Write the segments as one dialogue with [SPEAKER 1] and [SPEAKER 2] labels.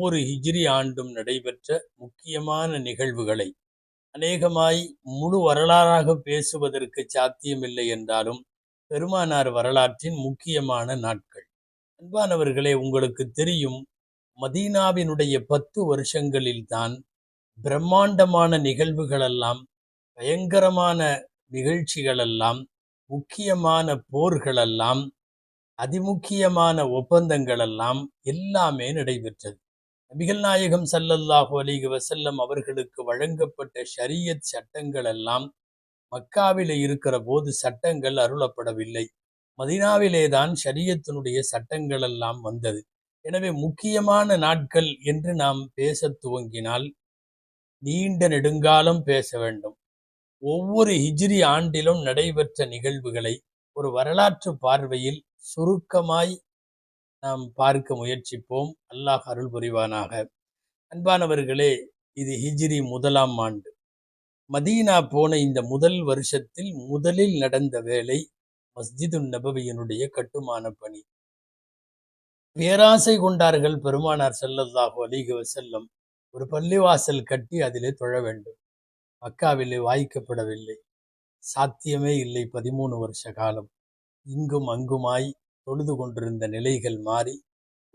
[SPEAKER 1] ஒவ்வொரு ஹிஜ்ரி ஆண்டும் நடைபெற்ற முக்கியமான நிகழ்வுகளை அநேகமாய் முழு வரலாறாக பேசுவதற்கு சாத்தியமில்லை என்றாலும் பெருமானார் வரலாற்றின் முக்கியமான நாட்கள். அன்பானவர்களே உங்களுக்கு தெரியும் மதீனாவினுடைய பத்து வருஷங்களில்தான் பிரம்மாண்டமான நிகழ்வுகளெல்லாம் பயங்கரமான நிகழ்ச்சிகளெல்லாம் முக்கியமான போர்களெல்லாம் அதிமுக்கியமான ஒப்பந்தங்களெல்லாம் எல்லாமே நடைபெற்றது. நபிகள் நாயகம் சல்லல்லாஹு அலிக வசல்லம் அவர்களுக்கு வழங்கப்பட்ட ஷரியத் சட்டங்கள் எல்லாம் மக்காவிலே இருக்கிற போது சட்டங்கள் அருளப்படவில்லை. மதினாவிலே தான் ஷரியத்தினுடைய சட்டங்கள் எல்லாம் வந்தது. எனவே முக்கியமான நாட்கள் என்று நாம் பேச துவங்கினால் நீண்ட நெடுங்காலம் பேச வேண்டும். ஒவ்வொரு ஹிஜ்ரி ஆண்டிலும் நடைபெற்ற நிகழ்வுகளை ஒரு வரலாற்று பார்வையில் சுருக்கமாய் நாம் பார்க்க முயற்சிப்போம். அல்லாஹ் அருள் புரிவானாக அன்பானவர்களே இது ஹிஜ்ரி முதலாம் ஆண்டு. மதீனா போன இந்த முதல் வருஷத்தில் முதலில் நடந்த வேலை மஸ்ஜிது நபவியினுடைய கட்டுமான பணி. பேராசை கொண்டார்கள் பெருமானார் ஸல்லல்லாஹு அலைஹி வஸல்லம். ஒரு பள்ளிவாசல் கட்டி அதிலே தொழ வேண்டும். மக்காவிலே வாய்க்கப்படவில்லை. சாத்தியமே இல்லை பதிமூணு வருஷ காலம். இங்கும் அங்குமாய் தொழுது கொண்டிருந்த நிலைகள் மாறி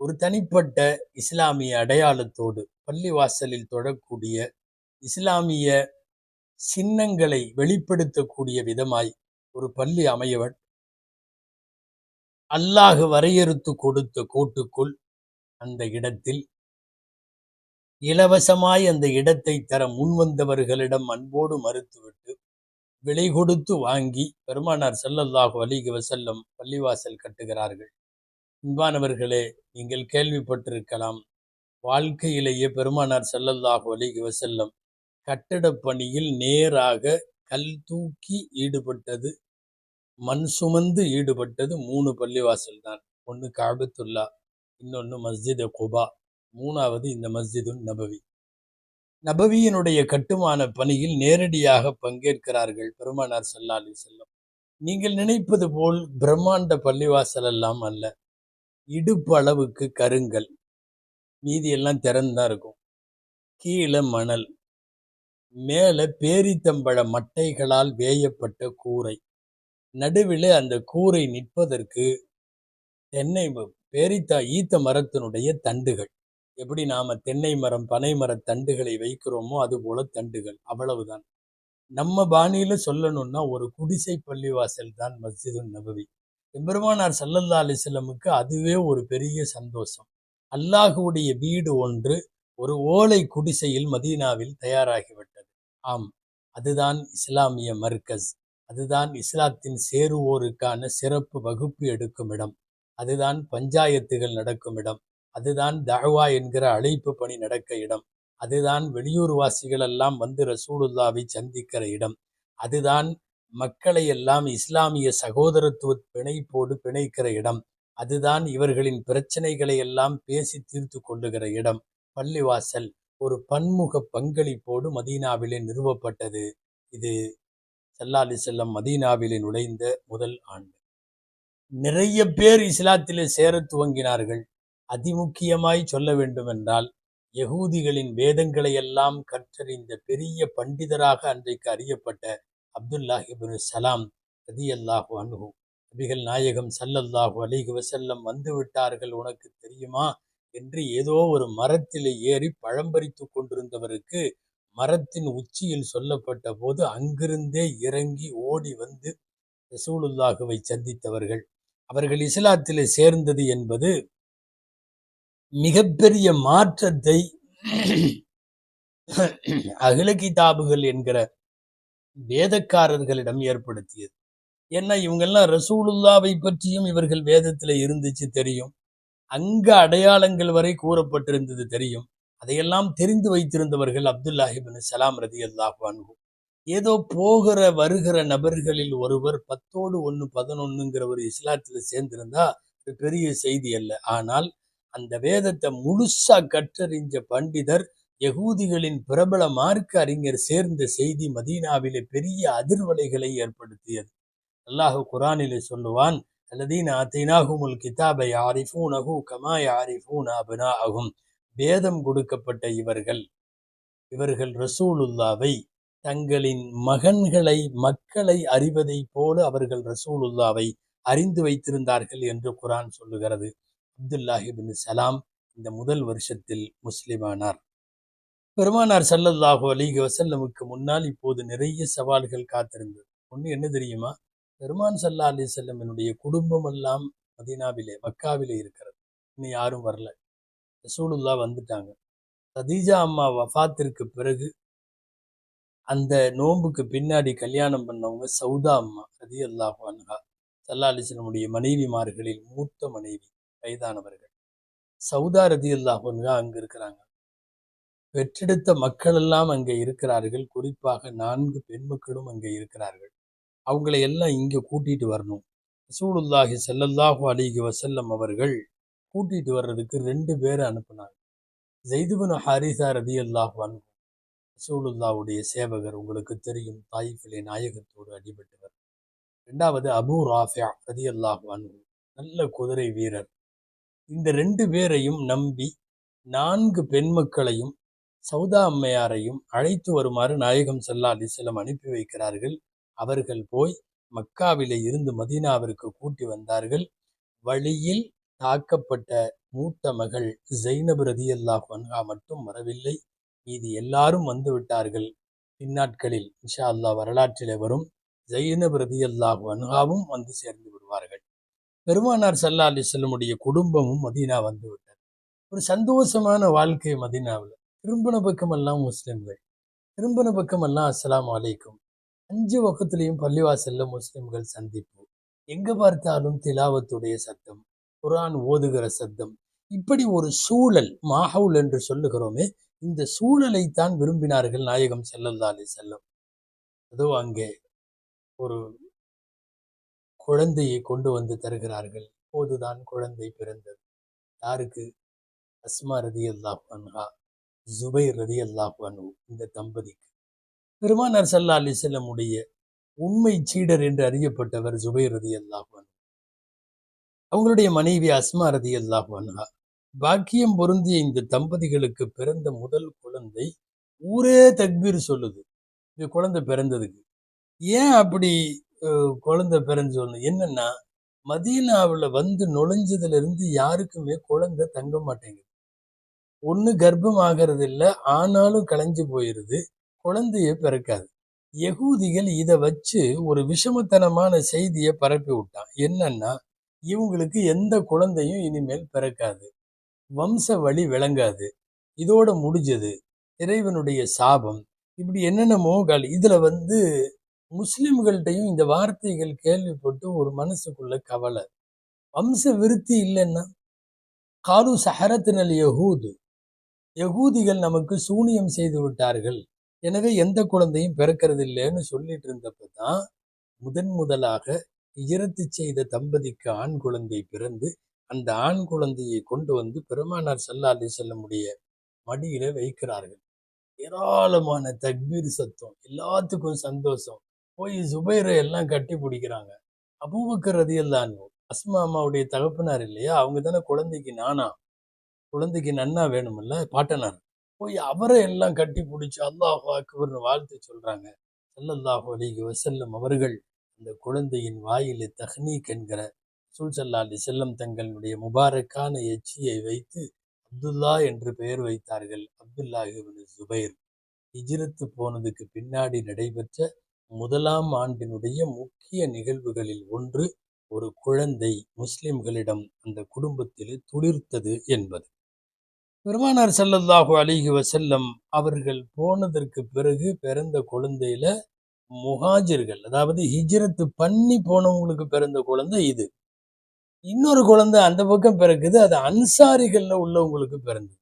[SPEAKER 1] ஒரு தனிப்பட்ட இஸ்லாமிய அடையாளத்தோடு பள்ளிவாசலில் தொழக்கூடிய இஸ்லாமிய சின்னங்களை வெளிப்படுத்தக்கூடிய விதமாய் ஒரு பள்ளி அமையவன் அல்லாஹ் வரையறுத்து கொடுத்த கோட்டுக்குள் அந்த இடத்தில் இலவசமாய் அந்த இடத்தை தர முன்வந்தவர்களிடம் அன்போடு மறுத்துவிட்டு விலை கொடுத்து வாங்கி பெருமானார் செல்லல்லாஹு அலைஹி வஸல்லம் பள்ளிவாசல் கட்டுகிறார்கள். அன்பானவர்களே நீங்கள் கேள்விப்பட்டிருக்கலாம். வாழ்க்கையிலேயே பெருமானார் ஸல்லல்லாஹு அலைஹி வஸல்லம் கட்டடப் பணியில் நேராக கல் தூக்கி ஈடுபட்டது மண் சுமந்து ஈடுபட்டது மூணு பள்ளிவாசல் தான். ஒன்று காபத்துல்லா இன்னொன்று மஸ்ஜித் குபா மூணாவது இந்த மஸ்ஜிது நபவி நபவியினுடைய கட்டுமான பணியில் நேரடியாக பங்கேற்கிறார்கள் பெருமானார் ஸல்லல்லாஹு செல்லும் செல்லம் நீங்கள் நினைப்பது போல் பிரம்மாண்ட பள்ளிவாசல் எல்லாம் அல்ல. இடுப்பு அளவுக்கு கருங்கல். மீதி எல்லாம் திறந்துதான் இருக்கும். கீழே மணல். மேலே பேரித்தம்பழ மட்டைகளால் வேயப்பட்ட கூரை. நடுவில் அந்த கூரை நிற்பதற்கு தென்னை பேரித்தா ஈத்த மரத்தினுடைய தண்டுகள். எப்படி நாம தென்னை மரம் பனை மர தண்டுகளை வைக்கிறோமோ அது போல தண்டுகள். அவ்வளவுதான். நம்ம பாணியில சொல்லணும்னா ஒரு குடிசை பள்ளிவாசல் தான் மஸ்ஜிது நபவி. எம்பெருமானார் சல்லல்லா அலிஸ்லமுக்கு அதுவே ஒரு பெரிய சந்தோஷம். அல்லாஹுடைய வீடு ஒன்று ஒரு ஓலை குடிசையில் மதீனாவில் தயாராகிவிட்டது. ஆம் அதுதான் இஸ்லாமிய மர்கஸ். அதுதான் இஸ்லாத்தின் சேருவோருக்கான சிறப்பு வகுப்பு எடுக்கும் இடம். அதுதான் பஞ்சாயத்துகள் நடக்கும் இடம். அதுதான் தஹ்வா என்கிற அழைப்பு பணி நடக்க இடம். அதுதான் வெளியூர் வாசிகள் எல்லாம் வந்து ரசூலுல்லாவை சந்திக்கிற இடம். அதுதான் மக்களை எல்லாம் இஸ்லாமிய சகோதரத்துவ பிணைப்போடு பிணைக்கிற இடம். அதுதான் இவர்களின் பிரச்சனைகளை எல்லாம் பேசி தீர்த்து கொள்ளுகிற இடம். பள்ளிவாசல் ஒரு பன்முக பங்களிப்போடு மதீனாவிலே நிறுவப்பட்டது. இது சல்லாலி செல்லம் மதீனாவிலே நுழைந்த முதல் ஆண்டு. நிறைய பேர் இஸ்லாத்திலே சேரத் துவங்கினார்கள். அதிமுக்கியமாய் சொல்ல வேண்டுமென்றால் யகூதிகளின் வேதங்களை எல்லாம் கற்றறிந்த பெரிய பண்டிதராக அன்றைக்கு அறியப்பட்ட அப்துல்லா இபின் சலாம் ரதியல்லாஹு அன்ஹு. நபிகள் நாயகம் சல்லல்லாஹு அலிஹி வசல்லம் வந்து விட்டார்கள் உனக்கு தெரியுமா? என்று ஏதோ ஒரு மரத்தில் ஏறி பழம்பறித்து கொண்டிருந்தவருக்கு மரத்தின் உச்சியில் சொல்லப்பட்ட போது அங்கிருந்தே இறங்கி ஓடி வந்து ரசூலுல்லாஹுவை சந்தித்தவர்கள். அவர்கள் இஸ்லாத்திலே சேர்ந்தது என்பது மிகப்பெரிய மாற்றத்தை அகில கிதாபுகள் என்கிற வேதக்காரர்களிடம் ஏற்படுத்தியது. ஏன்னா இவங்கெல்லாம் ரசூலுல்லாவை பற்றியும் இவர்கள் வேதத்துல இருந்துச்சு தெரியும். அங்க அடையாளங்கள் வரை கூறப்பட்டிருந்தது தெரியும். அதையெல்லாம் தெரிந்து வைத்திருந்தவர்கள் அப்துல்லாஹிபின் சலாம் ரதி அல்லாஹ் ஏதோ போகிற வருகிற நபர்களில் ஒருவர் பத்தோடு ஒன்று பதினொன்னுங்கிற ஒரு இஸ்லாத்தில் சேர்ந்திருந்தா பெரிய செய்தி அல்ல. ஆனால் அந்த வேதத்தை முழுசா கற்றறிஞ்ச பண்டிதர் யகூதிகளின் பிரபல மார்க்க அறிஞர் சேர்ந்த செய்தி மதீனாவிலே பெரிய அதிர்வலைகளை ஏற்படுத்தியது. அல்லாஹு குரானிலே சொல்லுவான் அல்லதீன் அத்தைனாகுமுல் கிதாபை ஆரிஃபூனஹு கமா யாரிஃபூன ஆகும் வேதம் கொடுக்கப்பட்ட இவர்கள் இவர்கள் ரசூலுல்லாவை தங்களின் மகன்களை மக்களை அறிவதைப் போல அவர்கள் ரசூலுல்லாவை அறிந்து வைத்திருந்தார்கள் என்று குரான் சொல்லுகிறது. அப்துல்லாஹிபின் சலாம் இந்த முதல் வருஷத்தில் முஸ்லிமானார் பெருமானார் ஸல்லல்லாஹு அலைஹி வசல்லமுக்கு முன்னால் இப்போது நிறைய சவால்கள் காத்திருந்தது. ஒன்று என்ன தெரியுமா? பெருமான் சல்லா அலி செல்லமினுடைய குடும்பம் எல்லாம் மதீனாவிலே மக்காவிலே இருக்கிறது. இன்னும் யாரும் வரல. ரசூலுல்லா வந்துட்டாங்க. சதீஜா அம்மா வஃபாத்திற்கு பிறகு அந்த நோன்புக்கு பின்னாடி கல்யாணம் பண்ணவங்க சௌதா அம்மா ரதி அல்லாஹு அன்ஹா சல்லா அலிஸ்லமுடைய மனைவிமார்களில் மூத்த மனைவி. வயதானவர்கள் சவுதா ரதி அல்லாஹு அங்கு அங்க இருக்கிறாங்க. பெற்றெடுத்த மக்கள் எல்லாம் அங்கே இருக்கிறார்கள். குறிப்பாக நான்கு பெண் மக்களும் அங்கே இருக்கிறார்கள். அவங்களை எல்லாம் இங்க கூட்டிட்டு வரணும். ரசூலுல்லாஹி செல்லல்லாஹு அலைஹி வசல்லம் அவர்கள் கூட்டிட்டு வர்றதுக்கு ரெண்டு பேரை அனுப்புனாங்க. ஜெய்துபன் ஹாரிசா ரதி அல்லாஹு அன்ஹு. ரசூலுல்லாவுடைய சேவகர் உங்களுக்கு தெரியும். தாயிஃபிலே நாயகத்தோடு அடிபட்டவர். ரெண்டாவது அபு ராஃபியா ரதி அல்லாஹு அன்ஹு. நல்ல குதிரை வீரர். இந்த ரெண்டு பேரையும் நம்பி நான்கு பெண் மக்களையும் சௌதா அம்மையாரையும் அழைத்து வருமாறு நாயகம் ஸல்லல்லாஹு அலைஹி அனுப்பி வைக்கிறார்கள். அவர்கள் போய் மக்காவிலே இருந்து மதீனாவிற்கு கூட்டி வந்தார்கள். வழியில் தாக்கப்பட்ட மூத்த மகள் ஜெய்னப் ரதியல்லாஹு அன்ஹா மட்டும் வரவில்லை. மீதி எல்லாரும் வந்து விட்டார்கள். பின்னாட்களில் இன்ஷா அல்லாஹ் வரலாற்றிலே வரும் ஜெய்னப் ரதியல்லாஹு வன்ஹாவும் வந்து சேர்ந்து விடுவார்கள். பெருமானார் சல்லா அலிஸ்லமுடைய குடும்பமும் மதீனா வந்து விட்டது. ஒரு சந்தோஷமான வாழ்க்கை மதீனாவில். திரும்பின பக்கமெல்லாம் முஸ்லிம்கள். திரும்பின பக்கமெல்லாம் அஸ்லாம் அலைக்கும். அஞ்சு பக்கத்துலேயும் பள்ளிவாசல்ல முஸ்லிம்கள் சந்திப்பு. எங்க பார்த்தாலும் திலாவத்துடைய சத்தம் குரான் ஓதுகிற சத்தம். இப்படி ஒரு சூழல் மாஹவுல் என்று சொல்லுகிறோமே இந்த சூழலைத்தான் விரும்பினார்கள் நாயகம் ஸல்லல்லாஹு அலைஹி செல்லம் அதோ அங்கே ஒரு குழந்தையை கொண்டு வந்து தருகிறார்கள். போதுதான் குழந்தை பிறந்தது. யாருக்கு? அஸ்மா ரதி அல்லாஹ் அன்ஹா ஜுபைர் ரதி அல்லாஹ் இந்த தம்பதிக்கு. பெருமானார் சல்லா அலி செல்லமுடைய உண்மை சீடர் என்று அறியப்பட்டவர் ஜுபை ரதி அல்லாஹ் அவங்களுடைய மனைவி அஸ்மா ரதி அல்லாஹ் அன்ஹா பாக்கியம் பொருந்திய இந்த தம்பதிகளுக்கு பிறந்த முதல் குழந்தை ஊரே தக்பீர் சொல்லுது. இந்த குழந்தை பிறந்ததுக்கு. ஏன் அப்படி குழந்தை பிறந்து ஒன்று என்னன்னா மதீனாவில் வந்து நுழைஞ்சதுல இருந்து யாருக்குமே குழந்தை தங்க மாட்டேங்குது. ஒண்ணு கர்ப்பம் ஆகிறது இல்லை ஆனாலும் களைஞ்சு போயிடுது குழந்தைய பிறக்காது. யகூதிகள் இதை வச்சு ஒரு விஷமத்தனமான செய்தியை பரப்பி விட்டான். என்னன்னா இவங்களுக்கு எந்த குழந்தையும் இனிமேல் பிறக்காது. வம்ச வழி விளங்காது. இதோட முடிஞ்சது. இறைவனுடைய சாபம். இப்படி என்னென்னமோ கால் இதுல வந்து முஸ்லிம்கள்ட்டையும் இந்த வார்த்தைகள் கேள்விப்பட்டு ஒரு மனசுக்குள்ள கவலை. வம்ச விருத்தி இல்லைன்னா காலு சஹரத்தினல் யகூது. யகூதிகள் நமக்கு சூனியம் செய்து விட்டார்கள். எனவே எந்த குழந்தையும் பிறக்கிறது இல்லைன்னு சொல்லிட்டு இருந்தப்ப தான் முதன் முதலாக இறத்து செய்த தம்பதிக்கு ஆண் குழந்தை பிறந்து அந்த ஆண் குழந்தையை கொண்டு வந்து பெருமானார் சல்லா அலி செல்லமுடைய மடியில வைக்கிறார்கள். ஏராளமான தக்பீர் சத்தம் எல்லாத்துக்கும் சந்தோஷம். போய் சுபைரை எல்லாம் கட்டி பிடிக்கிறாங்க. அபூபக்கர் ரதியல்லான் அஸ்மா அம்மாவுடைய தகப்பனார் இல்லையா? அவங்க தானே குழந்தைக்கு நானா? குழந்தைக்கு நன்னா வேணுமில்ல? பாட்டனார். போய் அவரை எல்லாம் கட்டி பிடிச்சி அல்லாஹ் அக்பர்னு வாழ்த்து சொல்றாங்க. ஸல்லல்லாஹு அலைஹி வசல்லம் அவர்கள் அந்த குழந்தையின் வாயிலே தஹ்னீக் என்கிற ரசூல் அலி செல்லம் தங்களுடைய முபாரக்கான எச்சியை வைத்து அப்துல்லா என்று பெயர் வைத்தார்கள். அப்துல்லாஹிபின் ஜுபைர். ஹிஜ்ரத்து போனதுக்கு பின்னாடி நடைபெற்ற முதலாம் ஆண்டினுடைய முக்கிய நிகழ்வுகளில் ஒன்று ஒரு குழந்தை முஸ்லிம்களிடம் அந்த குடும்பத்திலே துளிர்த்தது என்பது. பெருமானார் செல்லல்லாஹு அலைஹி வசல்லம் அவர்கள் போனதற்கு பிறகு பிறந்த குழந்தையில முஹாஜிர்கள் அதாவது ஹிஜ்ரத்து பண்ணி போனவங்களுக்கு பிறந்த குழந்தை இது. இன்னொரு குழந்தை அந்த பக்கம் பிறக்குது அது அன்சாரிகள்ல உள்ளவங்களுக்கு பிறந்தது.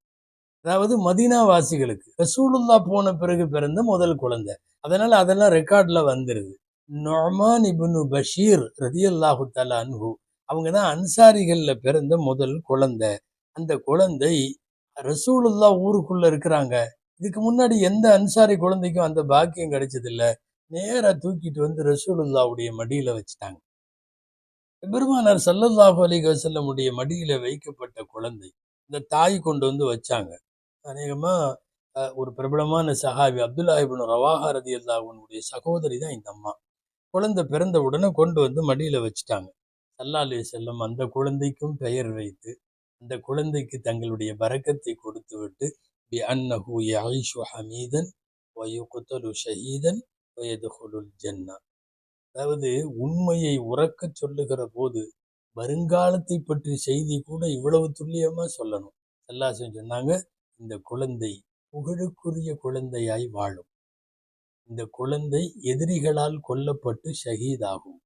[SPEAKER 1] அதாவது மதீனா வாசிகளுக்கு ரசூலுல்லா போன பிறகு பிறந்த முதல் குழந்தை. அதனால அதெல்லாம் ரெக்கார்டில் வந்துருது. நொமான் இபுனு பஷீர் ரதியல்லாஹு தலா அன்ஹு அவங்க தான் அன்சாரிகள்ல பிறந்த முதல் குழந்தை. அந்த குழந்தை ரசூலுல்லா ஊருக்குள்ள இருக்கிறாங்க. இதுக்கு முன்னாடி எந்த அன்சாரி குழந்தைக்கும் அந்த பாக்கியம் கிடைச்சது இல்ல நேரா தூக்கிட்டு வந்து ரசூலுல்லாவுடைய மடியில வச்சுட்டாங்க. பெருமானார் சல்லல்லாஹு அலிக வசல்லமுடைய மடியில வைக்கப்பட்ட குழந்தை. இந்த தாய் கொண்டு வந்து வச்சாங்க. அநேகமாக ஒரு பிரபலமான சஹாபி அப்துல்லாஹிபின் ரவாஹாரதி ரவாஹா ரதி அல்லாஹனுடைய சகோதரி தான் இந்த அம்மா. குழந்தை பிறந்த உடனே கொண்டு வந்து மடியில் வச்சுட்டாங்க. சல்லா அலி செல்லம் அந்த குழந்தைக்கும் பெயர் வைத்து அந்த குழந்தைக்கு தங்களுடைய பரக்கத்தை கொடுத்து விட்டு பி அன்னஹு யஈஷு ஹமீதன் வயுகுத்தலு ஷஹீதன் வயதுகுலுல் ஜன்னா. அதாவது உண்மையை உறக்கச் சொல்லுகிற போது வருங்காலத்தை பற்றி செய்தி கூட இவ்வளவு துல்லியமாக சொல்லணும். சல்லாசன் சொன்னாங்க இந்த குழந்தை புகழுக்குரிய குழந்தையாய் வாழும். இந்த குழந்தை எதிரிகளால் கொல்லப்பட்டு ஷஹீதாகும்.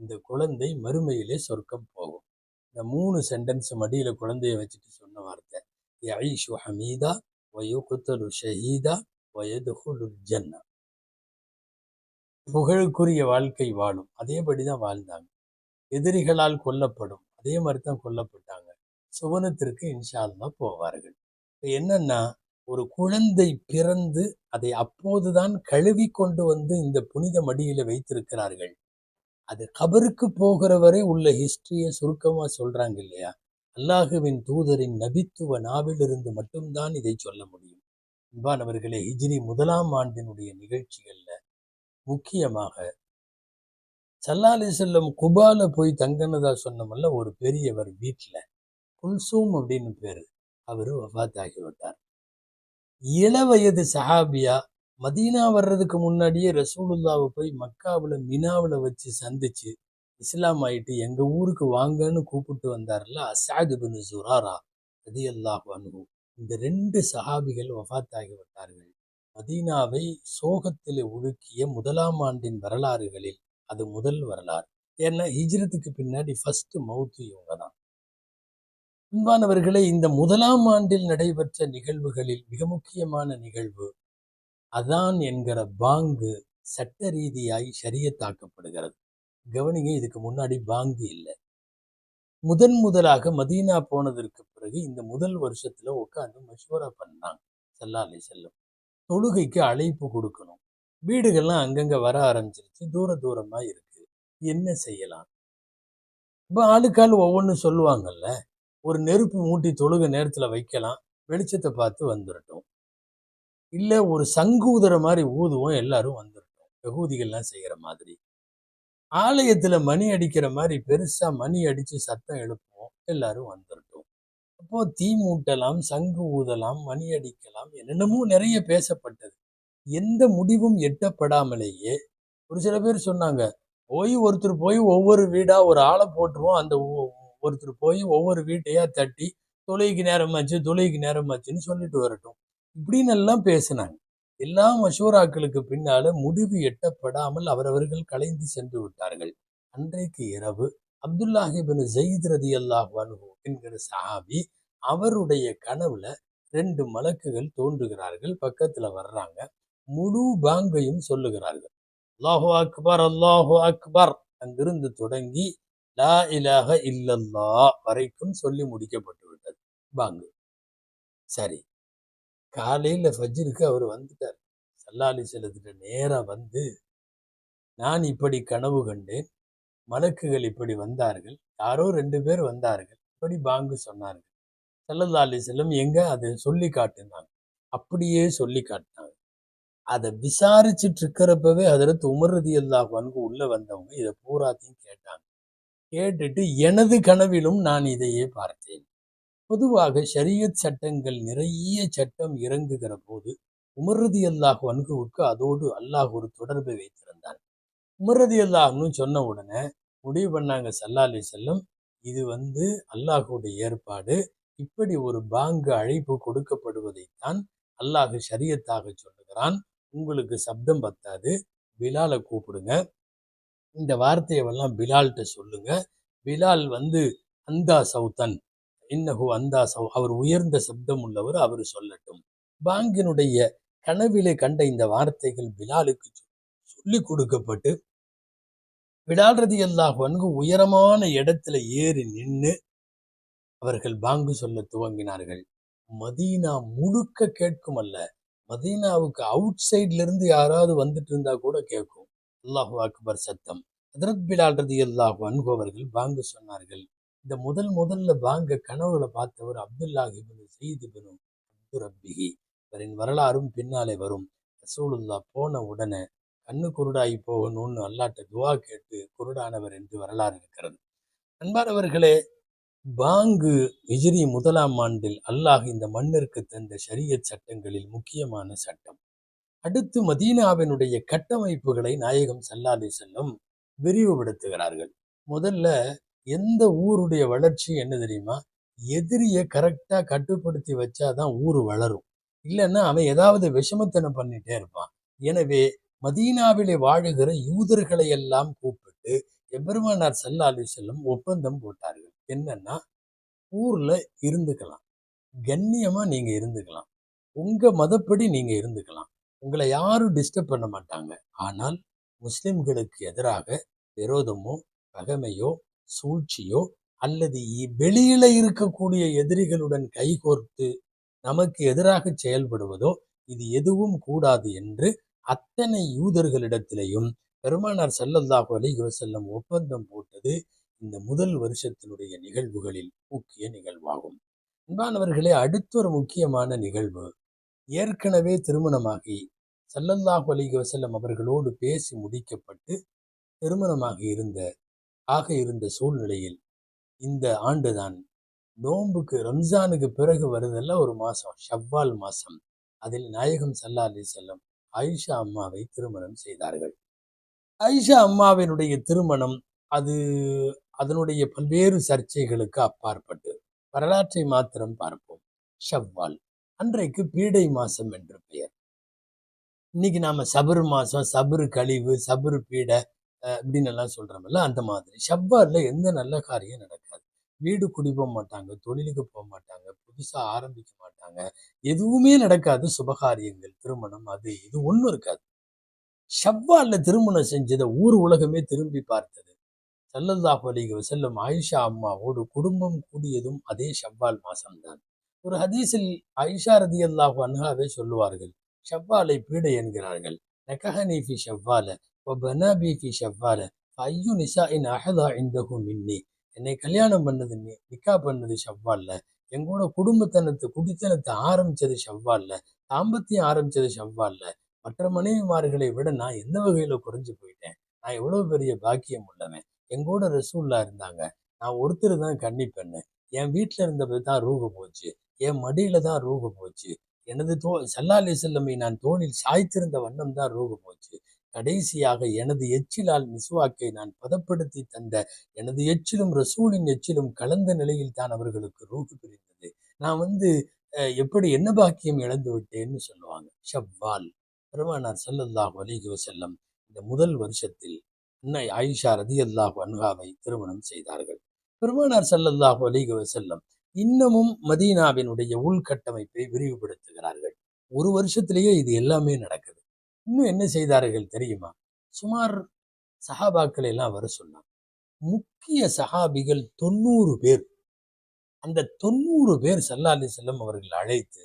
[SPEAKER 1] இந்த குழந்தை மறுமையிலே சொர்க்கம் போகும். இந்த மூணு சென்டென்ஸ் மடியில குழந்தைய வச்சுட்டு சொன்ன வார்த்தை யஈஷு ஹமீதா வயுகுத்தலு ஷஹீதா வயதுகுலுல் ஜன்னா புகழுக்குரிய வாழ்க்கை வாழும். அதேபடிதான் வாழ்ந்தாங்க. எதிரிகளால் கொல்லப்படும். அதே மாதிரி தான் கொல்லப்பட்டாங்க. சுவனத்திற்கு இன்ஷால்லாம் போவார்கள். என்னன்னா ஒரு குழந்தை பிறந்து அதை அப்போதுதான் கழுவி கொண்டு வந்து இந்த புனித மடியில வைத்திருக்கிறார்கள். அது கபருக்கு போகிற வரை உள்ள ஹிஸ்டரியை சுருக்கமா சொல்றாங்க இல்லையா? அல்லாஹுவின் தூதரின் நபித்துவ நாவிலிருந்து மட்டும்தான் இதை சொல்ல முடியும். அன்பானவர்களே ஹிஜ்ரி முதலாம் ஆண்டினுடைய நிகழ்ச்சிகள்ல முக்கியமாக சல்லாலி செல்லம் குபால போய் தங்கினதா சொன்னமல்ல ஒரு பெரியவர் வீட்டுல குல்சூம் அப்படின்னு பேரு. அவரு வஃத்தாகிவிட்டார். இள வயது சஹாபியா மதீனா வர்றதுக்கு முன்னாடியே ரசூலுல்லாவை போய் மக்காவுல மினாவில் வச்சு சந்திச்சு இஸ்லாம் ஆயிட்டு எங்க ஊருக்கு வாங்கன்னு கூப்பிட்டு வந்தார்ல அசாது பின் சுராரா அது அல்லாஹ் அனுபவம் இந்த ரெண்டு சஹாபிகள் வஃபாத்தாகி விட்டார்கள் மதீனாவை சோகத்தில் உழுக்கிய முதலாம் ஆண்டின் வரலாறுகளில் அது முதல் வரலாறு. ஏன்னா ஹிஜ்ரத்துக்கு பின்னாடி ஃபர்ஸ்ட் மவுத்து இவங்க தான் அன்பானவர்களே இந்த முதலாம் ஆண்டில் நடைபெற்ற நிகழ்வுகளில் மிக முக்கியமான நிகழ்வு அதான் என்கிற பாங்கு சட்ட ரீதியாய் சரியத்தாக்கப்படுகிறது கவனிங்க இதுக்கு முன்னாடி பாங்கு இல்லை. முதன் முதலாக மதீனா போனதற்கு பிறகு இந்த முதல் வருஷத்துல உட்காந்து மஷூரா பண்ணாங்க செல்லாலே செல்லும் தொழுகைக்கு அழைப்பு கொடுக்கணும். வீடுகள்லாம் அங்கங்க வர ஆரம்பிச்சிருச்சு தூர தூரமா இருக்கு. என்ன செய்யலாம்? இப்போ ஆளுக்காள் ஒவ்வொன்றும் சொல்லுவாங்கல்ல ஒரு நெருப்பு மூட்டி தொழுக நேரத்துல வைக்கலாம். வெளிச்சத்தை பார்த்து வந்துடட்டும் இல்லை ஒரு சங்கு ஊதுற மாதிரி ஊதுவோம் எல்லாரும் வந்துடட்டும் யகூதிகள்லாம் செய்யற மாதிரி. ஆலயத்துல மணி அடிக்கிற மாதிரி பெருசா மணி அடிச்சு சத்தம் எழுப்புவோம் எல்லாரும் வந்துடட்டும் அப்போ தீ மூட்டலாம் சங்கு ஊதலாம் மணி அடிக்கலாம் என்னென்னமோ நிறைய பேசப்பட்டது. எந்த முடிவும் எட்டப்படாமலேயே ஒரு சில பேர் சொன்னாங்க போய் ஒருத்தர் போய் ஒவ்வொரு வீடாக ஒரு ஆளை போட்டுருவோம் அந்த ஒருத்தர் போய் ஒவ்வொரு வீட்டையா தட்டி தொலைக்கு நேரமாச்சு நேரம் நேரமாச்சுன்னு சொல்லிட்டு வரட்டும். இப்படின்னு எல்லாம் பேசினாங்க. எல்லா மஷூராக்களுக்கு பின்னால முடிவு எட்டப்படாமல் அவரவர்கள் கலைந்து சென்று விட்டார்கள். அன்றைக்கு இரவு அப்துல்லாஹிபின் ஜெயித் ரதி அல்லாஹ் என்கிற சஹாபி அவருடைய கனவுல ரெண்டு மலக்குகள் தோன்றுகிறார்கள். பக்கத்துல வர்றாங்க. முழு பாங்கையும் சொல்லுகிறார்கள். அல்லாஹோ அக்பர் அல்லாஹோ அக்பர் அங்கிருந்து தொடங்கி லா இலாக இல்லல்லா வரைக்கும் சொல்லி முடிக்கப்பட்டு விட்டது பாங்கு சரி. காலையில் ஃபஜ்ருக்கு அவர் வந்துட்டார். சல்லாலி செல்லத்திட்ட நேராக வந்து நான் இப்படி கனவு கண்டேன். மலக்குகள் இப்படி வந்தார்கள். யாரோ ரெண்டு பேர் வந்தார்கள். இப்படி பாங்கு சொன்னார்கள். சல்லல்லா அலி செல்லம் எங்க? அதை சொல்லி காட்டினாங்க. அப்படியே சொல்லி காட்டினாங்க. அதை விசாரிச்சுட்டு இருக்கிறப்பவே அதில் உமர்றது எல்லா பங்கு உள்ள வந்தவங்க இதை பூராத்தையும் கேட்டாங்க. கேட்டுட்டு எனது கனவிலும் நான் இதையே பார்த்தேன். பொதுவாக ஷரியத் சட்டங்கள் நிறைய சட்டம் இறங்குகிற போது உமர்ரதி அல்லாஹ் வன்குவுக்கு அதோடு அல்லாஹ் ஒரு தொடர்பை வைத்திருந்தான். உமர்ரதி அல்லாஹ்னு சொன்ன உடனே முடிவு பண்ணாங்க சல்லா அலி செல்லம் இது வந்து அல்லாஹுடைய ஏற்பாடு. இப்படி ஒரு பாங்கு அழைப்பு கொடுக்கப்படுவதைத்தான் அல்லாஹ் ஷரியத்தாக சொல்லுகிறான். உங்களுக்கு சப்தம் பத்தாது பிலாலை கூப்பிடுங்க. இந்த வார்த்தையெல்லாம் பிலால்கிட்ட சொல்லுங்க. பிலால் வந்து அந்தா சௌத்தன் இன்னஹு அந்தா சௌ அவர் உயர்ந்த சப்தம் உள்ளவர் அவர் சொல்லட்டும். பாங்கினுடைய கனவிலே கண்ட இந்த வார்த்தைகள் பிலாலுக்கு சொல்லி கொடுக்கப்பட்டு பிலால் ரதி அல்லாஹ் உயரமான இடத்துல ஏறி நின்று அவர்கள் பாங்கு சொல்ல துவங்கினார்கள். மதீனா முழுக்க கேட்கும் அல்ல. மதீனாவுக்கு அவுட் சைட்ல இருந்து யாராவது வந்துட்டு இருந்தா கூட கேட்கும். அல்லாஹு அக்பர் சத்தம். ஹதரத் பிலால் ரதி அல்லாஹ் அன்ஹு அவர்கள் பாங்கு சொன்னார்கள். இந்த முதல் முதல்ல பாங்க கனவுல பார்த்தவர் Abdullah ibn Saeed ibn Abd Rabbihi. இவரின் வரலாறும் பின்னாலே வரும். ரசூலுல்லா போன உடனே கண்ணு குருடாகி போகணும்னு அல்லாட்ட துவா கேட்டு குருடானவர் என்று வரலாறு இருக்கிறது. அன்பானவர்களே பாங்கு ஹிஜ்ரி முதலாம் ஆண்டில் அல்லாஹ் இந்த மண்ணிற்கு தந்த ஷரியத் சட்டங்களில் முக்கியமான சட்டம். அடுத்து மதீனாவினுடைய கட்டமைப்புகளை நாயகம் சல்லாலி செல்லும் விரிவுபடுத்துகிறார்கள். முதல்ல எந்த ஊருடைய வளர்ச்சி என்ன தெரியுமா? எதிரியை கரெக்டா கட்டுப்படுத்தி வச்சாதான் ஊர் வளரும். இல்லைன்னா அவன் ஏதாவது விஷமத்தனம் பண்ணிட்டே இருப்பான். எனவே மதீனாவிலே வாழுகிற யூதர்களை எல்லாம் கூப்பிட்டு எபெருமானார் செல்லாலி செல்லும் ஒப்பந்தம் போட்டார்கள். என்னன்னா ஊர்ல இருந்துக்கலாம். கண்ணியமா நீங்க இருந்துக்கலாம். உங்க மதப்படி நீங்க இருந்துக்கலாம். உங்களை யாரும் டிஸ்டர்ப் பண்ண மாட்டாங்க. ஆனால் முஸ்லிம்களுக்கு எதிராக விரோதமோ பகைமையோ சூழ்ச்சியோ அல்லது வெளியில இருக்கக்கூடிய எதிரிகளுடன் கைகோர்த்து நமக்கு எதிராக செயல்படுவதோ இது எதுவும் கூடாது என்று அத்தனை யூதர்களிடத்திலையும் பெருமானார் செல்லல்லாஹு அலிஹி செல்லம் ஒப்பந்தம் போட்டது இந்த முதல் வருஷத்தினுடைய நிகழ்வுகளில் முக்கிய நிகழ்வாகும். அன்பானவர்களே அடுத்த ஒரு முக்கியமான நிகழ்வு. ஏற்கனவே திருமணமாகி சல்லல்லாஹ் அலிக வசல்லம் அவர்களோடு பேசி முடிக்கப்பட்டு திருமணமாகி இருந்த ஆக இருந்த சூழ்நிலையில் இந்த ஆண்டுதான் நோன்புக்கு ரம்ஜானுக்கு பிறகு வருதல்ல ஒரு மாதம் ஷவ்வால் மாதம் அதில் நாயகம் சல்லா அலி செல்லம் ஆயிஷா அம்மாவை திருமணம் செய்தார்கள். ஆயிஷா அம்மாவினுடைய திருமணம் அது அதனுடைய பல்வேறு சர்ச்சைகளுக்கு அப்பாற்பட்டு வரலாற்றை மாத்திரம் பார்ப்போம். ஷவ்வால். அன்றைக்கு பீடை மாசம் என்று பெயர். இன்னைக்கு நாம சபரு மாசம் சபரு கழிவு சபரு பீடை அஹ், எல்லாம் சொல்றோம்ல அந்த மாதிரி. ஷவ்வால்ல எந்த நல்ல காரியம் நடக்காது. வீடு குடி போக மாட்டாங்க தொழிலுக்கு போக மாட்டாங்க புதுசா ஆரம்பிக்க மாட்டாங்க. எதுவுமே நடக்காது சுபகாரியங்கள் திருமணம் அது இது ஒண்ணும் இருக்காது. ஷவ்வால்ல திருமணம் செஞ்சதை ஊர் உலகமே திரும்பி பார்த்தது. சல்லல்லாஹ் அலிக செல்லும் ஆயிஷா அம்மாவோடு குடும்பம் கூடியதும் அதே ஷவ்வால் மாசம்தான். ஒரு ஹதீஸில் ஐஷாரதி அல்லாஹ் அன்ஹாவே சொல்லுவார்கள் ஷவ்வாலை பீடை என்கிறார்கள். நகஹனி ஃபி ஷவ்வால பனாபி ஃபி ஷவ்வால ஐயு நிசாஇன் அஹதா இந்தகு மின்னி. என்னை கல்யாணம் பண்ணது நீ நிக்கா பண்ணது ஷவ்வால்ல. எங்கூட குடும்பத்தனத்தை குடித்தனத்தை ஆரம்பிச்சது ஷவ்வால்ல. தாம்பத்தியம் ஆரம்பிச்சது ஷவ்வால்ல. மற்ற மனைவிமார்களை விட நான் எந்த வகையில குறைஞ்சு போயிட்டேன்? நான் எவ்வளவு பெரிய பாக்கியம் உள்ளவன்? எங்கூட ரசூல்லா இருந்தாங்க. நான் ஒருத்தர் தான் கன்னி பெண்ணு. என் வீட்டில் இருந்தபோது தான் ரூபு போச்சு. என் மடியில தான் ரூகு போச்சு. எனது தோ சல்லாலி செல்லமை நான் தோளில் சாய்த்திருந்த வண்ணம் தான் ரூகு போச்சு. கடைசியாக எனது எச்சிலால் மிசுவாக்கை நான் பதப்படுத்தி தந்த எனது எச்சிலும் ரசூலின் எச்சிலும் கலந்த நிலையில் தான் அவர்களுக்கு ரூகு பிரிந்தது. நான் வந்து அஹ், எப்படி என்ன பாக்கியம் இழந்து விட்டேன்னு சொல்லுவாங்க. ஷவ்வால். பெருமானார் செல்லல்லாஹ் அலைஹி செல்லம் இந்த முதல் வருஷத்தில் அன்னை ஆயிஷா ரதியல்லாஹு அன்ஹாவை திருமணம் செய்தார்கள். பெருமானார் செல்லல்லாஹ் அலைஹி செல்லம் இன்னமும் மதீனாவினுடைய உள்கட்டமைப்பை விரிவுபடுத்துகிறார்கள். ஒரு வருஷத்திலேயே இது எல்லாமே நடக்குது. இன்னும் என்ன செய்தார்கள் தெரியுமா? சுமார் சஹாபாக்களை எல்லாம் வர சொன்னாங்க. முக்கிய சஹாபிகள் தொண்ணூறு பேர். அந்த தொண்ணூறு பேர் சல்லா அலி செல்லம் அவர்கள் அழைத்து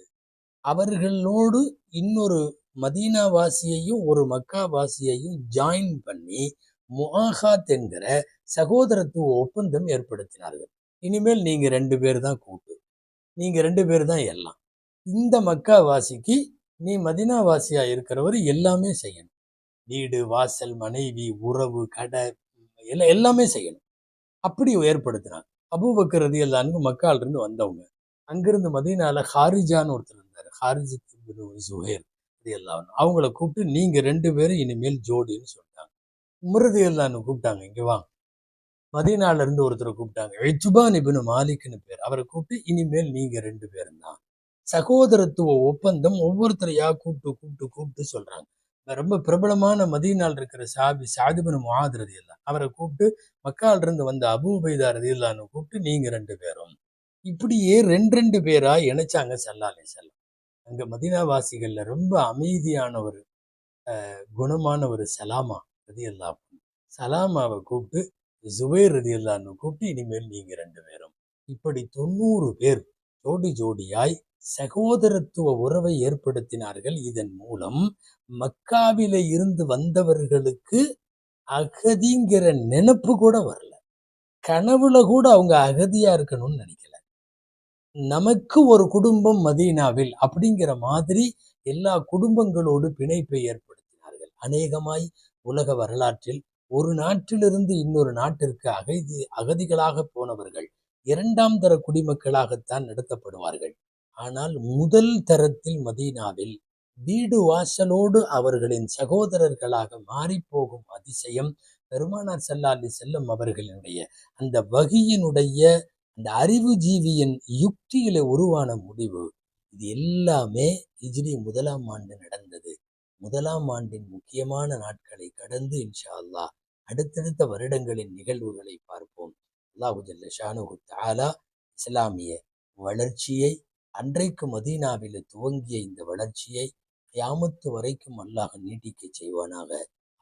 [SPEAKER 1] அவர்களோடு இன்னொரு மதீனா வாசியையும் ஒரு மக்கா வாசியையும் ஜாயின் பண்ணி முஹாத் என்கிற சகோதரத்துவ ஒப்பந்தம் ஏற்படுத்தினார்கள். இனிமேல் நீங்கள் ரெண்டு பேர் தான் கூட்டு. நீங்கள் ரெண்டு பேர் தான் எல்லாம். இந்த மக்கா வாசிக்கு நீ மதினா வாசியா இருக்கிறவர் எல்லாமே செய்யணும். வீடு வாசல் மனைவி உறவு கடை எல்லாம் எல்லாமே செய்யணும். அப்படி ஏற்படுத்தினாங்க. அபூபக்கர் ரதி அல்லான்னு மக்கால இருந்து வந்தவங்க. அங்கிருந்து மதினால ஹாரிஜான்னு ஒருத்தர் இருந்தார். ஹாரிஜ் சுஹேர் ரதி எல்லாம் அவங்கள கூப்பிட்டு நீங்கள் ரெண்டு பேரும் இனிமேல் ஜோடின்னு சொல்லிட்டாங்க. உமரதி அல்லான்னு கூப்பிட்டாங்க. இங்கே வாங்க. மதீனால இருந்து ஒருத்தரை கூப்பிட்டாங்க. இஜ்பான் இப்னு மாலிக்னு பேர். அவரை கூப்பிட்டு இனிமேல் நீங்க ரெண்டு பேரும் தான். சகோதரத்துவ ஒப்பந்தம் ஒவ்வொருத்தரையா கூப்பிட்டு கூப்பிட்டு கூப்பிட்டு சொல்றாங்க. ரொம்ப பிரபலமான மதீனால் இருக்கிற சாபி சாதிபன் முஆத் ரதியல்லாஹ். அவரை கூப்பிட்டு மக்கால் இருந்து வந்த அபூபைதா உபைதா கூப்பிட்டு நீங்க ரெண்டு பேரும். இப்படியே ரெண்டு ரெண்டு பேரா இணைச்சாங்க சல்லா செல்லம் அங்க மதினாவாசிகள்ல ரொம்ப அமைதியான ஒரு குணமான ஒரு சலாமா ரதியல்லாஹ் சலாமாவை கூப்பிட்டு ஜுபைர் ரதியல்லான்னு கூப்பிட்டு இனிமேல் நீங்க ரெண்டு பேரும். இப்படி தொண்ணூறு பேர் ஜோடி ஜோடியாய் சகோதரத்துவ உறவை ஏற்படுத்தினார்கள். இதன் மூலம் மக்காவில இருந்து வந்தவர்களுக்கு அகதிங்கிற நினைப்பு கூட வரல. கனவுல கூட அவங்க அகதியா இருக்கணும்னு நினைக்கல. நமக்கு ஒரு குடும்பம் மதீனாவில் அப்படிங்கிற மாதிரி எல்லா குடும்பங்களோடு பிணைப்பை ஏற்படுத்தினார்கள். அநேகமாய் உலக வரலாற்றில் ஒரு நாட்டிலிருந்து இன்னொரு நாட்டிற்கு அகதி அகதிகளாக போனவர்கள் இரண்டாம் தர குடிமக்களாகத்தான் நடத்தப்படுவார்கள். ஆனால் முதல் தரத்தில் மதீனாவில் வீடு வாசலோடு அவர்களின் சகோதரர்களாக மாறிப்போகும் அதிசயம் பெருமானார் செல்லாலி செல்லும் அவர்களினுடைய அந்த வகியினுடைய அந்த அறிவு ஜீவியின் யுக்தியில உருவான முடிவு. இது எல்லாமே ஹிஜ்ரி முதலாம் ஆண்டு நடந்தது. முதலாம் ஆண்டின் முக்கியமான நாட்களை கடந்து இன்ஷா அல்லாஹ் அடுத்தடுத்த வருடங்களின் நிகழ்வுகளை பார்ப்போம். அல்லாஹு ஜல்ல தாலா இஸ்லாமிய வளர்ச்சியை அன்றைக்கு மதீனாவில் துவங்கிய இந்த வளர்ச்சியை கியாமத்து வரைக்கும் அல்லாஹ் நீட்டிக்க செய்வானாக.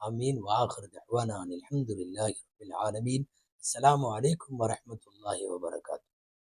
[SPEAKER 1] அமீன் வாஹர் தஹ்வானான் அலமதுல்லாஹி ஆலமீன். அஸ்லாம் வலைக்கம் வரமத்துல்லாஹி வபரக்